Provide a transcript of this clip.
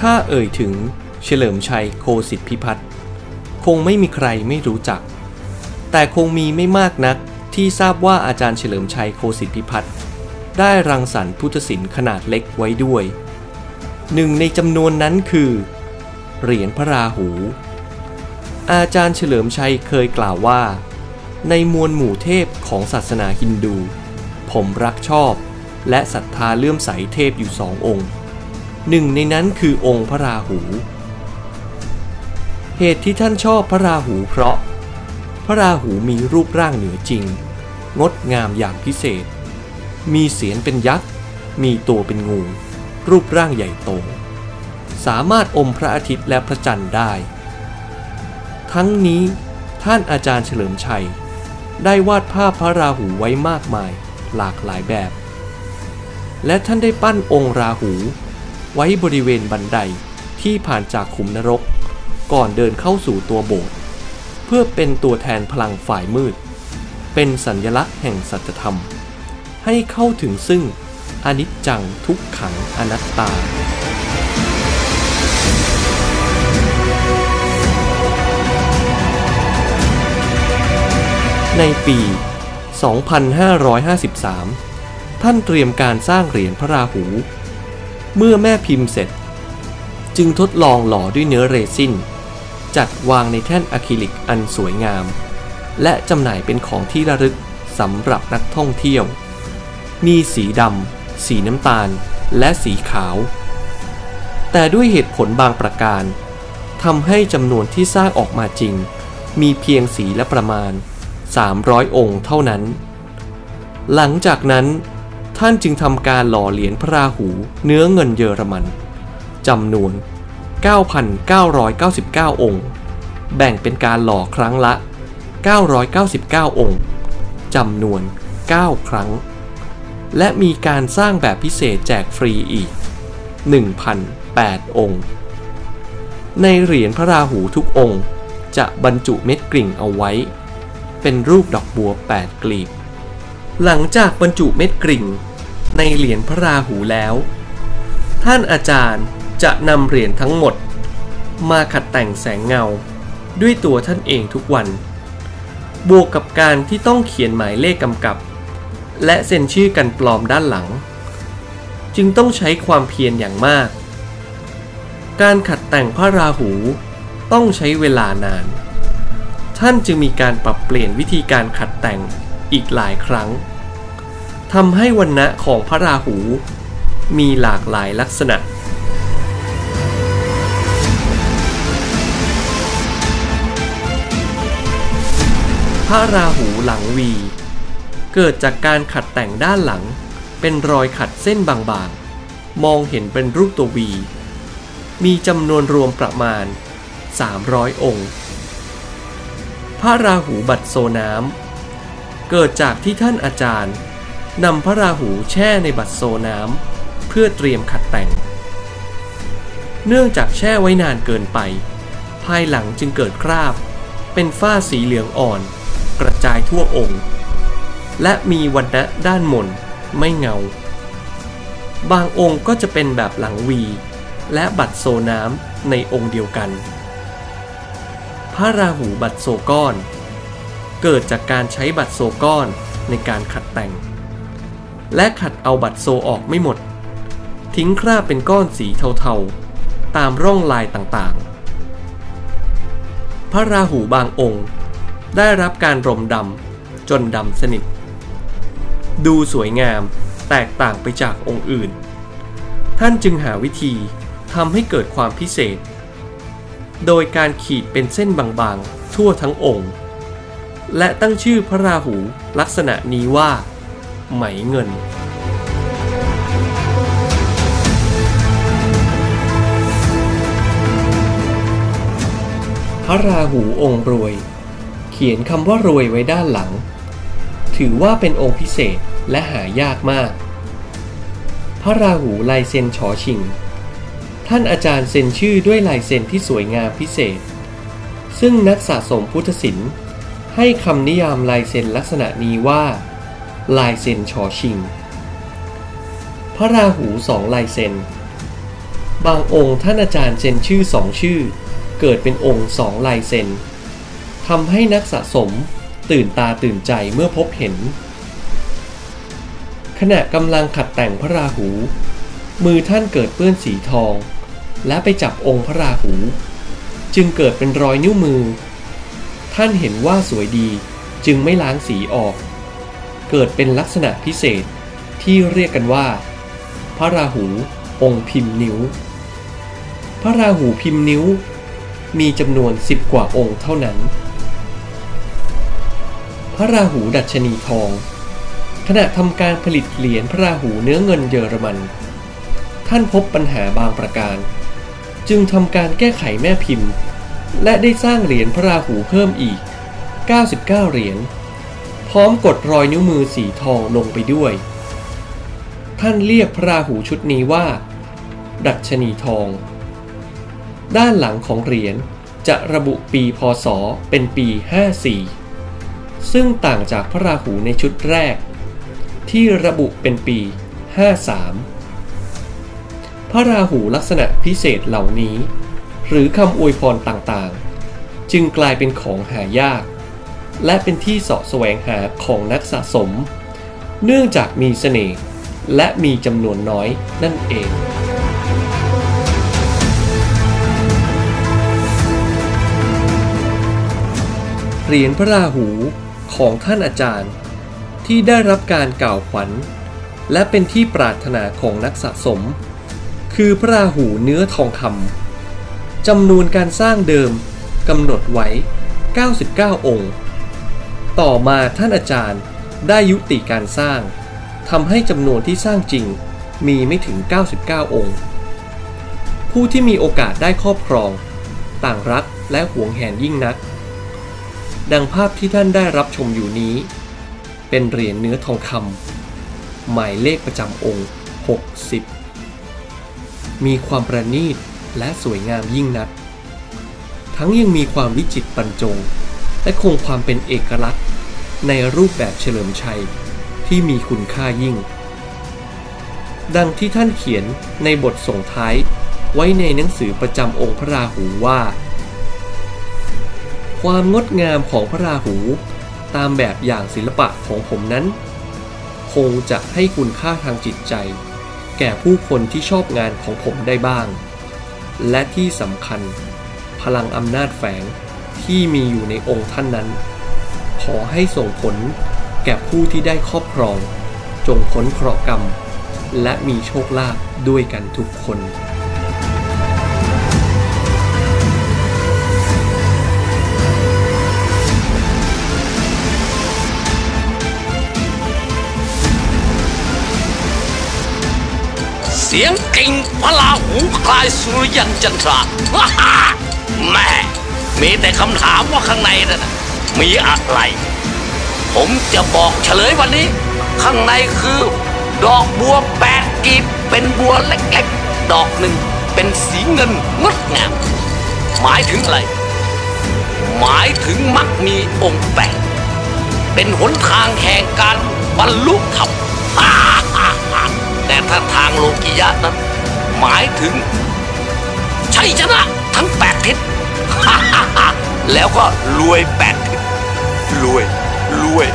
ถ้าเอ่ยถึงเฉลิมชัยโคสิทธิพิพัฒน์คงไม่มีใครไม่รู้จัก แต่คงมีไม่มากนักที่ทราบว่าอาจารย์เฉลิมชัยโคสิทธิพิพัฒน์ได้รังสรรค์พุทธศิลป์ขนาดเล็กไว้ด้วย หนึ่งในจำนวนนั้นคือ เหรียญพระราหู อาจารย์เฉลิมชัยเคยกล่าวว่า ในมวลหมู่เทพของศาสนาฮินดู ผมรักชอบ และศรัทธาเลื่อมใสเทพอยู่สององค์ หนึ่งในนั้นคือองค์พระราหู เหตุที่ท่านชอบพระราหูเพราะ พระราหูมีรูปร่างเหนือจริง งดงามอย่างพิเศษ มีเสียนเป็นยักษ์ มีตัวเป็นงู รูปร่างใหญ่โต สามารถอมพระอาทิตย์และพระจันทร์ได้ ทั้งนี้ท่านอาจารย์เฉลิมชัย ได้วาดภาพพระราหูไว้มากมายหลากหลายแบบ และท่านได้ปั้นองค์ราหู ไว้บริเวณบันไดที่ผ่านจากขุมนรก ก่อนเดินเข้าสู่ตัวโบสถ์เพื่อเป็นตัวแทนพลังฝ่ายมืด เป็นสัญลักษณ์แห่งสัจธรรม ให้เข้าถึงซึ่งอนิจจังทุกขังอนัตตาในปี 2553 ท่านเตรียมการสร้างเหรียญพระราหู เมื่อแม่พิมพ์เสร็จ จึงทดลองหล่อด้วยเนื้อเรซินจัดวางในแท่นอะคริลิกอันสวยงาม และจำหน่ายเป็นของที่ระลึกสำหรับนักท่องเที่ยว มีสีดำ สีน้ำตาล และสีขาว แต่ด้วยเหตุผลบางประการทำให้จำนวนที่สร้างออกมาจริง มีเพียงสีและประมาณ 300 องค์เท่านั้น หลังจากนั้น ท่านจึงทำการหล่อเหรียญพระราหูเนื้อเงินเยอรมันจำนวน 9,999 องค์ แบ่งเป็นการหล่อครั้งละ 999 องค์จำนวน 9 ครั้ง และมีการสร้างแบบพิเศษแจกฟรีอีก 1,008 องค์ ในเหรียญพระราหูทุกองค์จะบรรจุเม็ดกริ่งเอาไว้ เป็นรูปดอกบัว 8 กลีบ หลังจากบรรจุเม็ดกริ่ง ในเหรียญพระราหูแล้ว ท่านอาจารย์จะนำเหรียญทั้งหมด มาขัดแต่งแสงเงาด้วยตัวท่านเองทุกวัน บวกกับการที่ต้องเขียนหมายเลขกำกับ และเซ็นชื่อกันปลอมด้านหลัง จึงต้องใช้ความเพียรอย่างมาก การขัดแต่งพระราหูต้องใช้เวลานาน ท่านจึงมีการปรับเปลี่ยนวิธีการขัดแต่งอีกหลายครั้ง ทำให้วันณะของพระราหูมีหลากหลายลักษณะ พระราหูหลังวี เกิดจากการขัดแต่งด้านหลัง เป็นรอยขัดเส้นบางๆ มองเห็นเป็นรูปตัววี มีจำนวนรวมประมาณ 300 องค์ พระราหูบัดโซน้ำเกิดจากที่ท่านอาจารย์ นำพระราหูแช่ในบัดโซน้ำเพื่อเตรียมขัดแต่ง เนื่องจากแช่ไว้นานเกินไป ภายหลังจึงเกิดคราบ เป็นฝ้าสีเหลืองอ่อน กระจายทั่วองค์ และมีวันณะด้านมนไม่เงา บางองค์ก็จะเป็นแบบหลังวี และบัดโซน้ำในองค์เดียวกัน พระราหูบัดโซก้อน เกิดจากการใช้บัดโซก้อนในการขัดแต่ง และขัดเอาบัดโซออกไม่หมด ทิ้งคราบเป็นก้อนสีเทาๆ ตามร่องลายต่างๆ พระราหูบางองค์ ได้รับการรมดำจนดำสนิท ดูสวยงามแตกต่างไปจากองค์อื่น ท่านจึงหาวิธีทำให้เกิดความพิเศษ โดยการขีดเป็นเส้นบางๆ ทั่วทั้งองค์ และตั้งชื่อพระราหูลักษณะนี้ว่า ไหมเงินพระราหูองค์รวย เขียนคำว่ารวยไว้ด้านหลัง ถือว่าเป็นองค์พิเศษและหายากมาก พระราหูลายเซ็นชอชิง ท่านอาจารย์เซ็นชื่อด้วยลายเซ็นที่สวยงามพิเศษ ซึ่งนักสะสมพุทธศิลป์ให้คำนิยามลายเซ็นลักษณะนี้ว่า ลายเซ็นชอชิง พระราหูสองลายเซ็น บางองค์ท่านอาจารย์เซ็นชื่อสองชื่อ เกิดเป็นองค์สองลายเซ็นทำให้นักสะสมตื่นตาตื่นใจเมื่อพบเห็น ขณะกำลังขัดแต่งพระราหู มือท่านเกิดเปื้อนสีทอง และไปจับองค์พระราหู จึงเกิดเป็นรอยนิ้วมือ ท่านเห็นว่าสวยดีจึงไม่ล้างสีออก เกิดเป็นลักษณะพิเศษที่เรียกกันว่า พระราหูองค์พิมพ์นิ้ว พระราหูพิมพ์นิ้ว มีจำนวนสิบกว่าองค์เท่านั้น พระราหูดัชนีทอง ขณะทำการผลิตเหรียญพระราหูเนื้อเงินเยอรมัน ท่านพบปัญหาบางประการ จึงทำการแก้ไขแม่พิมพ์ และได้สร้างเหรียญพระราหูเพิ่มอีก 99 เหรียญ พร้อมกดรอยนิ้วมือสีทองลงไปด้วย ท่านเรียกพระราหูชุดนี้ว่า ดัชนีทอง ด้านหลังของเหรียญจะระบุปีพศเป็นปี 54 ซึ่งต่างจากพระราหูในชุดแรก ที่ระบุเป็นปี 53 พระราหูลักษณะพิเศษเหล่านี้ หรือคำอวยพรต่างๆ จึงกลายเป็นของหายาก และเป็นที่เสาะแสวงหาของนักสะสม เนื่องจากมีเสน่ห์และมีจำนวนน้อยนั่นเองเหรียญพระราหูของท่านอาจารย์ ที่ได้รับการกล่าวขวัญ และเป็นที่ปรารถนาของนักสะสม คือพระราหูเนื้อทองคำจำนวนการสร้างเดิมกำหนดไว้ 99 องค์ ต่อมาท่านอาจารย์ได้ยุติการสร้างทำให้จำนวนที่สร้างจริงมีไม่ถึง 99 องค์ ผู้ที่มีโอกาสได้ครอบครอง ต่างรักและหวงแหนยิ่งนัก ดังภาพที่ท่านได้รับชมอยู่นี้ เป็นเหรียญเนื้อทองคำหมายเลขประจำองค์ 60 มีความประณีตและสวยงามยิ่งนัก ทั้งยังมีความวิจิตรบรรจง และคงความเป็นเอกลักษณ์ ในรูปแบบเฉลิมชัย ที่มีคุณค่ายิ่ง ดังที่ท่านเขียนในบทส่งท้ายไว้ในหนังสือประจำองค์พระราหูว่า ความงดงามของพระราหูตามแบบอย่างศิลปะของผมนั้น คงจะให้คุณค่าทางจิตใจ แก่ผู้คนที่ชอบงานของผมได้บ้าง และที่สำคัญ พลังอำนาจแฝงที่มีอยู่ในองค์ท่านนั้น ขอให้ส่งผลแก่ผู้ที่ได้ครอบครอง จงพ้นเคราะห์กรรม และมีโชคลาภด้วยกันทุกคนเสียงกิ่งพระราหูคลายสุริยันจันทราฮ่าแม่มีแต่คำถามว่าข้างในนั่นน่ะ มีอะไร ผมจะบอกเฉลยวันนี้ ข้างในคือ ดอกบัวแปดกีบเป็นบัวเล็กๆ ดอกหนึ่งเป็นสีเงินงดงาม หมายถึงอะไร หมายถึงมักมีองค์แปดเป็นหนทางแห่งการบรรลุธรรมแต่ถ้าทางโลกิยะนั้น หมายถึงชัยชนะทั้งแปดทิศแล้วก็รวยแปด Loué, loué,